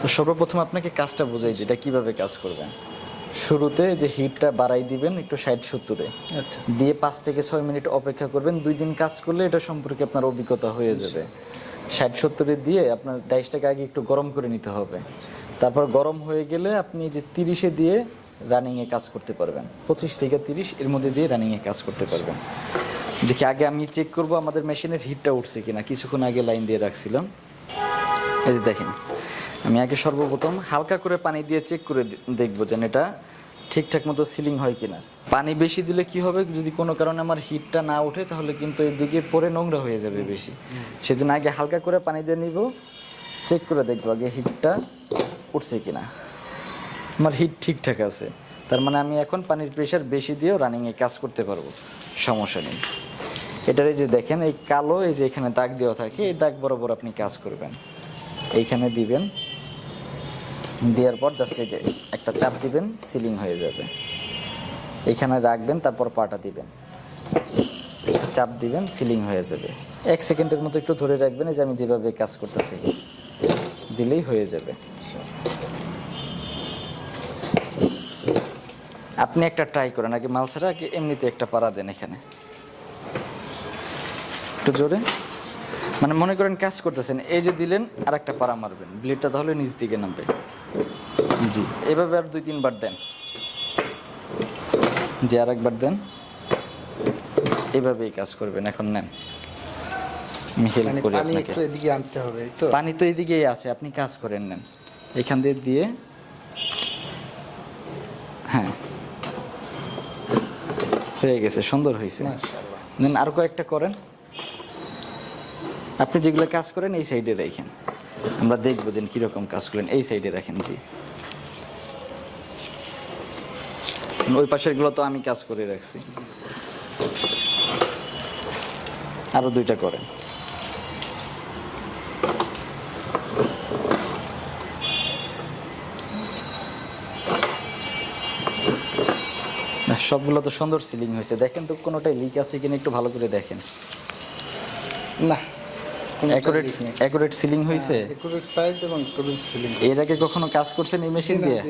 তো সর্বপ্রথম আপনাকে কাজটা বোঝাই যে এটা কীভাবে কাজ করবেন? শুরুতে যে হিটটা বাড়াই দিবেন একটু ষাট সত্তরে। আচ্ছা। দিয়ে পাঁচ থেকে ছয় মিনিট অপেক্ষা করবেন দুই দিন কাজ করলে এটা সম্পর্কে আপনার অভিজ্ঞতা হয়ে যাবে। ষাট সত্তরে দিয়ে আপনার ডাইসটাকে আগে একটু গরম করে নিতে হবে। তারপর গরম হয়ে গেলে আপনি যে তিরিশে দিয়ে রানিংয়ে কাজ করতে পারবেন পঁচিশ থেকে তিরিশ এর মধ্যে দিয়ে রানিংয়ে কাজ করতে পারবেন। দেখি আগে আমি চেক করব আমাদের মেশিনের হিটটা উঠছে কিনা কিছুক্ষণ আগে লাইন দিয়ে রাখছিলাম। এই যে দেখেন আমি আগে সর্বপ্রথম হালকা করে পানি দিয়ে চেক করে দেখব যেন এটা ঠিকঠাক মতো সিলিং হয় কিনা। পানি বেশি দিলে কি হবে? যদি কোনো কারণে আমার হিটটা না ওঠে, তাহলে কিন্তু এদিকে পরে নোংরা হয়ে যাবে বেশি। সেজন্য আগে হালকা করে পানি দিয়ে নিব চেক করে দেখব আগে হিটটা উঠছে কিনা। আমার হিট ঠিকঠাক আছে। তার মানে আমি এখন পানির প্রেশার বেশি দিয়েও রানিংয়ে কাজ করতে পারব। সমস্যা নেই। এটার এই যে দেখেন, এই কালো এই যে এখানে দাগ দেওয়া থাকে, এই দাগ বরাবর আপনি কাজ করবেন। এইখানে দিবেন। দেওয়ার পর জাস্ট এই যে একটা চাপ দিবেন সিলিং হয়ে যাবে। এইখানে রাখবেন, তারপর পাটা দিবেন। চাপ দিবেন সিলিং হয়ে যাবে। এক সেকেন্ডের মতো একটু ধরে রাখবেন, এই যে আমি যেভাবে কাজ করতেছি, দিলেই হয়ে যাবে। আপনি একটা ট্রাই করেন, আগে মাল ছাড়া, আগে এমনিতে একটা পাড়া দেন এখানে। একটু জোরে। মানে মনে করেন কাজ করতেছেন, এই যে দিলেন আর একটা পাড়া মারবেন। ব্লেডটা তাহলে নিচ দিকে নামবে। জি। এভাবে আর দুই তিনবার দেন। জি আর একবার দেন এভাবেই কাজ করবেন। এখন নেন। আমি হেল্প মানে করি পানি আপনাকে। এদিকে আনতে হবে তো? পানি তো এদিকেই আছে আপনি কাজ করেন নেন। এখান দিয়ে দিয়ে হ্যাঁ। হয়ে গেছে সুন্দর হয়েছে। নেন আর কয়েকটা করেন। আপনি যেগুলো কাজ করেন এই সাইডে রাখেন। আমরা দেখব যে কীরকম কাজ করেন এই সাইডে রাখেন জি। ওই পাশেরগুলো তো আমি কাজ করে রাখছি। আরও দুইটা করেন। না, সবগুলো তো সুন্দর সিলিং হয়েছে। দেখেন তো কোনোটাই লিক আছে কিনা একটু ভালো করে দেখেন। না অ্যাকুরেট অ্যাকুরেট সিলিং হয়েছে একুরেট সাইজ এবং একুরেট সিলিং এর আগে কখনো কাজ করছেন এই মেশিন দিয়ে?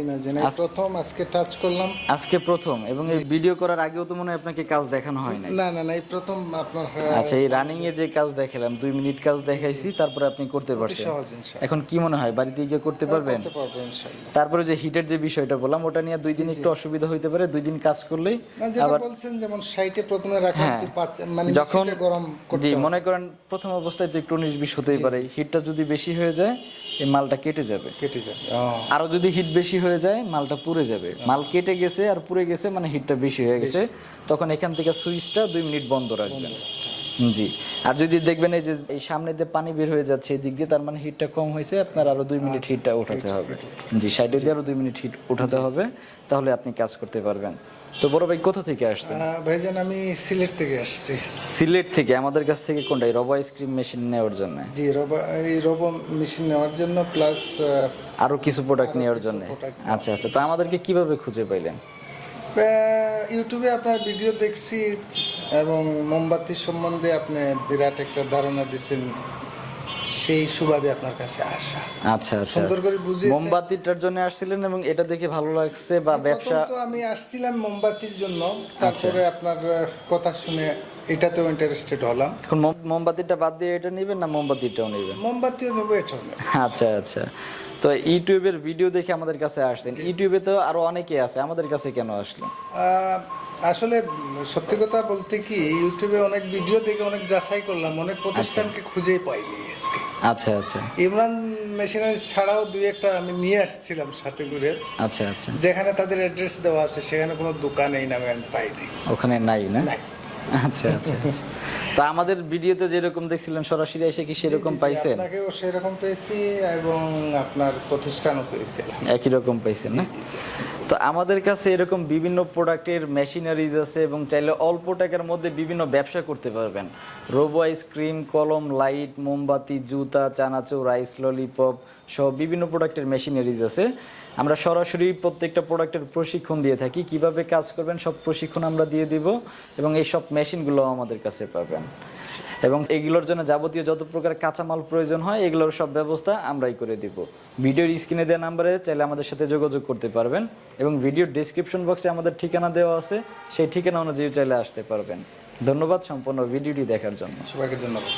আজ- প্রথম আজকে টাচ করলাম। আজকে প্রথম এবং এই ভিডিও করার আগেও তো মনে হয় আপনাকে কাজ দেখানো হয় না না না এই প্রথম আপনার আচ্ছা এই রানিং এ যে কাজ দেখালাম মিনিট কাজ দেখাইছি তারপরে আপনি করতে পারছেন। এখন কি মনে হয় বাড়িতে গিয়ে করতে পারবেন? করতে পারব ইনশাআল্লাহ। তারপরে যে হিটের যে বিষয়টা বললাম ওটা নিয়ে দুই দিন একটু অসুবিধা হইতে পারে দুই দিন কাজ করলেই আবার বলছেন যেমন সাইটে প্রথমে রাখা হ্যাঁ। মানে যখন গরম জি মনে করেন প্রথম অবস্থায় তো একটু উনিশ বিশ হতেই পারে। হিটটা যদি বেশি হয়ে যায় এই মালটা কেটে যাবে। কেটে যাবে আরও যদি হিট বেশি হয়ে যায় মালটা পুড়ে যাবে। মাল কেটে গেছে আর পুড়ে গেছে মানে হিটটা বেশি হয়ে গেছে। তখন এখান থেকে সুইচটা দুই মিনিট বন্ধ রাখবেন। জি। আর যদি দেখবেন এই যে এই সামনে দিয়ে পানি বের হয়ে যাচ্ছে এই দিক দিয়ে তার মানে হিটটা কম হয়েছে আপনার আরও দুই মিনিট হিটটা উঠাতে হবে। জি সাইডে দিয়ে আরও দুই মিনিট হিট উঠাতে হবে তাহলে আপনি কাজ করতে পারবেন। তো বড় ভাই কোথা থেকে আসছেন? ভাইজান আমি সিলেট থেকে আসছি। সিলেট থেকে আমাদের কাছ থেকে কোনটাই? রব আইসক্রিম মেশিন নেওয়ার জন্য। জি রবা এই রোবো মেশিন নেওয়ার জন্য প্লাস আরও কিছু প্রোডাক্ট নেওয়ার জন্য। আচ্ছা আচ্ছা। তো আমাদেরকে কীভাবে খুঁজে পাইলেন? ইউটিউবে আপনার ভিডিও দেখছি এবং মোমবাতি সম্বন্ধে আপনি বিরাট একটা ধারণা দিচ্ছেন সেই সুবাদে আপনার কাছে আসা। আচ্ছা আচ্ছা। সুন্দর করে বুঝিয়েছে মোমবাতিটার জন্য আসছিলেন এবং এটা দেখে ভালো লাগছে বা ব্যবসা তো আমি আসছিলাম মোমবাতির জন্য তারপরে আপনার কথা শুনে এটাতেও ইন্টারেস্টেড হলাম। এখন মোম- মোমবাতিটা বাদ দিয়ে এটা নেবেন না মোমবাতিটাও নেবেন? মোমবাতিও নেব এটাও আচ্ছা আচ্ছা। তো ইউটিউবের ভিডিও দেখে আমাদের কাছে আসছেন। ইউটিউবে তো আরও অনেকে আছে আমাদের কাছে কেন আসলেন আসলে সত্যি কথা বলতে কি ইউটিউবে অনেক ভিডিও দেখে অনেক যাচাই করলাম অনেক প্রতিষ্ঠানকে খুঁজে পাইনি আজকে। আচ্ছা আচ্ছা। ইমরান মেশিনারি ছাড়াও দুই একটা আমি নিয়ে আসছিলাম সাথে করে। আচ্ছা আচ্ছা। যেখানে তাদের অ্যাড্রেস দেওয়া আছে সেখানে কোনো দোকান এই নামে আমি পাইনি। ওখানে নাই না? নাই। আচ্ছা আচ্ছা আচ্ছা। তো আমাদের ভিডিওতে যেরকম দেখছিলেন সরাসরি এসে কি সেরকম পাইছেন? আপনাকেও সেরকম পেয়েছি এবং আপনার প্রতিষ্ঠানও পেয়েছি। একই রকম পাইছেন না? তো আমাদের কাছে এরকম বিভিন্ন প্রোডাক্টের মেশিনারিজ আছে এবং চাইলে অল্প টাকার মধ্যে বিভিন্ন ব্যবসা করতে পারবেন। রোবো আইসক্রিম কলম লাইট মোমবাতি জুতা চানাচুর রাইস ললিপপ সহ বিভিন্ন প্রোডাক্টের মেশিনারিজ আছে। আমরা সরাসরি প্রত্যেকটা প্রোডাক্টের প্রশিক্ষণ দিয়ে থাকি। কীভাবে কাজ করবেন সব প্রশিক্ষণ আমরা দিয়ে দিব এবং এই সব মেশিনগুলো আমাদের কাছে পাবেন। এবং এগুলোর জন্য যাবতীয় যত প্রকার কাঁচামাল প্রয়োজন হয়, এগুলোর সব ব্যবস্থা আমরাই করে দিব। ভিডিওর স্ক্রিনে দেওয়া নাম্বারে চাইলে আমাদের সাথে যোগাযোগ করতে পারবেন এবং ভিডিওর ডিসক্রিপশন বক্সে আমাদের ঠিকানা দেওয়া আছে, সেই ঠিকানা অনুযায়ী চাইলে আসতে পারবেন। ধন্যবাদ সম্পূর্ণ ভিডিওটি দেখার জন্য। সবাইকে ধন্যবাদ।